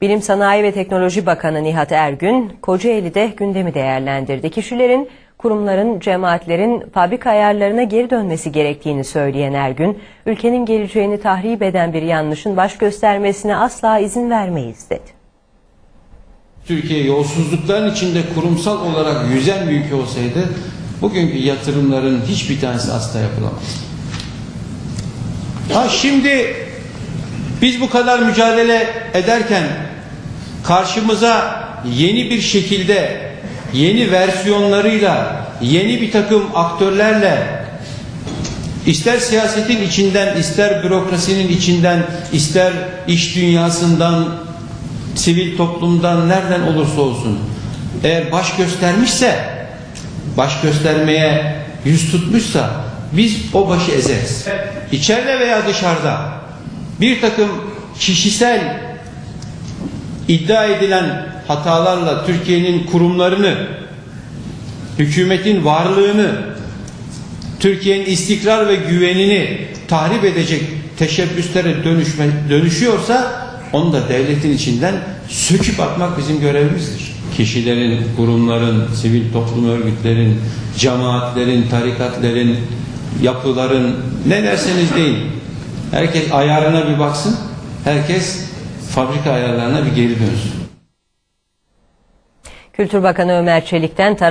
Bilim Sanayi ve Teknoloji Bakanı Nihat Ergün, Kocaeli'de gündemi değerlendirdi. Kişilerin, kurumların, cemaatlerin fabrika ayarlarına geri dönmesi gerektiğini söyleyen Ergün, ülkenin geleceğini tahrip eden bir yanlışın baş göstermesine asla izin vermeyiz dedi. Türkiye yolsuzlukların içinde kurumsal olarak yüzen bir ülke olsaydı bugünkü yatırımların hiçbir tanesi asla yapılamaz. Ha şimdi biz bu kadar mücadele ederken karşımıza yeni bir şekilde yeni versiyonlarıyla yeni bir takım aktörlerle ister siyasetin içinden ister bürokrasinin içinden ister iş dünyasından sivil toplumdan nereden olursa olsun eğer baş göstermişse baş göstermeye yüz tutmuşsa biz o başı ezeriz. İçeride veya dışarıda bir takım kişisel iddia edilen hatalarla Türkiye'nin kurumlarını hükümetin varlığını Türkiye'nin istikrar ve güvenini tahrip edecek teşebbüslere dönüşme, dönüşüyorsa onu da devletin içinden söküp atmak bizim görevimizdir. Kişilerin, kurumların, sivil toplum örgütlerin, cemaatlerin, tarikatlerin, yapıların ne derseniz deyin. Herkes ayarına bir baksın. Herkes fabrika ayarlarına bir geri dönsün. Kültür Bakanı Ömer Çelik'ten taraf